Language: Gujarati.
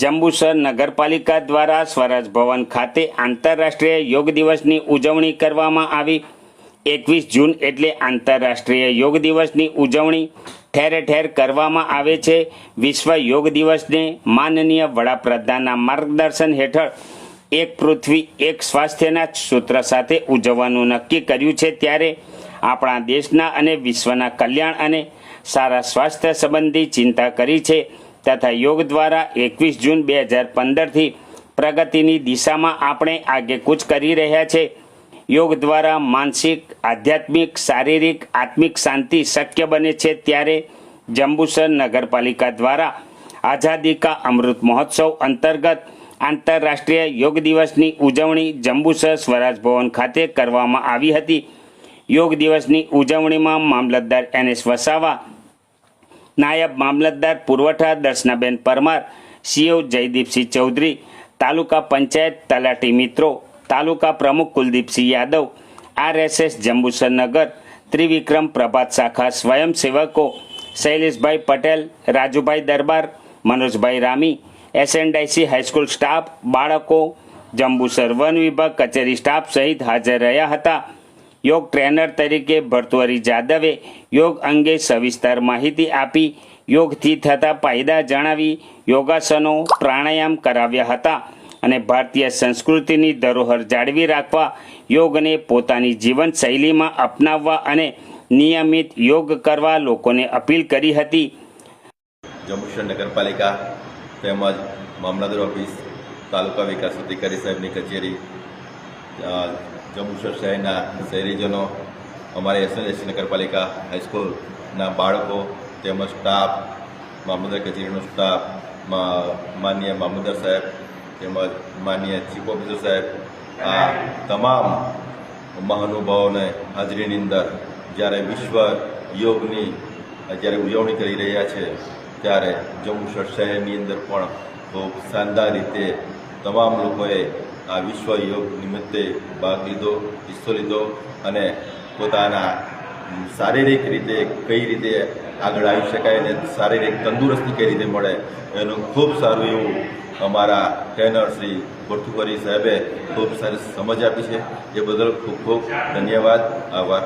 જંબુસર નગરપાલિકા દ્વારા સ્વરાજ ભવન ખાતે આંતરરાષ્ટ્રીય યોગ દિવસની ઉજવણી કરવામાં આવી. એકવીસ જૂન એટલે આંતરરાષ્ટ્રીય યોગ દિવસની ઉજવણી ઠેર ઠેર કરવામાં આવે છે. વિશ્વ યોગ દિવસને માનનીય વડાપ્રધાનના માર્ગદર્શન હેઠળ એક પૃથ્વી એક સ્વાસ્થ્યના સૂત્ર સાથે ઉજવવાનું નક્કી કર્યું છે. ત્યારે આપણા દેશના અને વિશ્વના કલ્યાણ અને સારા સ્વાસ્થ્ય સંબંધી ચિંતા કરી છે. તથા યોગ દ્વારા એકવીસ જૂન બે હજાર પંદરથી પ્રગતિની દિશામાં આપણે આગેકૂચ કરી રહ્યા છે. યોગ દ્વારા માનસિક, આધ્યાત્મિક, શારીરિક, આત્મિક શાંતિ શક્ય બને છે ત્યારે જંબુસર નગરપાલિકા દ્વારા આઝાદી કા અમૃત મહોત્સવ અંતર્ગત આંતરરાષ્ટ્રીય યોગ દિવસની ઉજવણી જંબુસર સ્વરાજ ભવન ખાતે કરવામાં આવી હતી. યોગ દિવસની ઉજવણીમાં મામલતદાર એન એસ વસાવા નાયબ મામલતદાર પુરવઠા દર્શનાબેન પરમાર, સીઓ જયદીપસિંહ ચૌધરી, તાલુકા પંચાયત તલાટી મિત્રો, તાલુકા પ્રમુખ કુલદીપસિંહ યાદવ, આરએસએસ જંબુસરનગર, ત્રિવિક્રમ પ્રભાત શાખા સ્વયંસેવકો, શૈલેષભાઈ પટેલ, રાજુભાઈ દરબાર, મનોજભાઈ રામી એસએનડાઈસી હાઈસ્કૂલ સ્ટાફ, બાળકો, જંબુસર વન વિભાગ કચેરી સ્ટાફ સહિત હાજર રહ્યા હતા. યોગ ટ્રેનર તરીકે ભરતુઆરી જાદવે યોગ અંગે સવિસ્તર માહિતી આપી. યોગથી થતા ફાયદા જણાવી યોગાસનો પ્રાણાયામ કરાવ્યા હતા અને ભારતીય સંસ્કૃતિની ધરોહર જાળવી રાખવા યોગને પોતાની જીવનશૈલીમાં અપનાવવા અને નિયમિત યોગ કરવા લોકોને અપીલ કરી હતી. જંબુસર નગરપાલિકા તેમજ મામલતદાર ઓફિસ તાલુકા વિકાસ અધિકારી સાહેબની કચેરી જંબુસર શહેરના શહેરીજનો, અમારી એસએનએસસી નગરપાલિકા હાઈસ્કૂલના બાળકો, તેમજ સ્ટાફ, મામલતદાર કચેરીનો સ્ટાફ માન્ય મામલતદાર સાહેબ, તેમજ માન્ય ચીફ ઓફિસર સાહેબ, આ તમામ મહાનુભાવોને હાજરીની અંદર જ્યારે વિશ્વ યોગની, જ્યારે ઉજવણી કરી રહ્યા છે, ત્યારે જંબુસર શહેરની અંદર પણ ખૂબ શાનદાર રીતે તમામ લોકોએ આ વિશ્વ યોગ નિમિત્તે ભાગ લીધો, હિસ્સો લીધો અને પોતાના શારીરિક રીતે કઈ રીતે આગળ આવી શકાય અને શારીરિક તંદુરસ્તી કઈ રીતે મળે, એનું ખૂબ સારું એવું અમારા ટ્રેનર શ્રી ભરતુકરી સાહેબે ખૂબ સારી સમજ આપી છે. એ બદલ ખૂબ ખૂબ ધન્યવાદ. આભાર.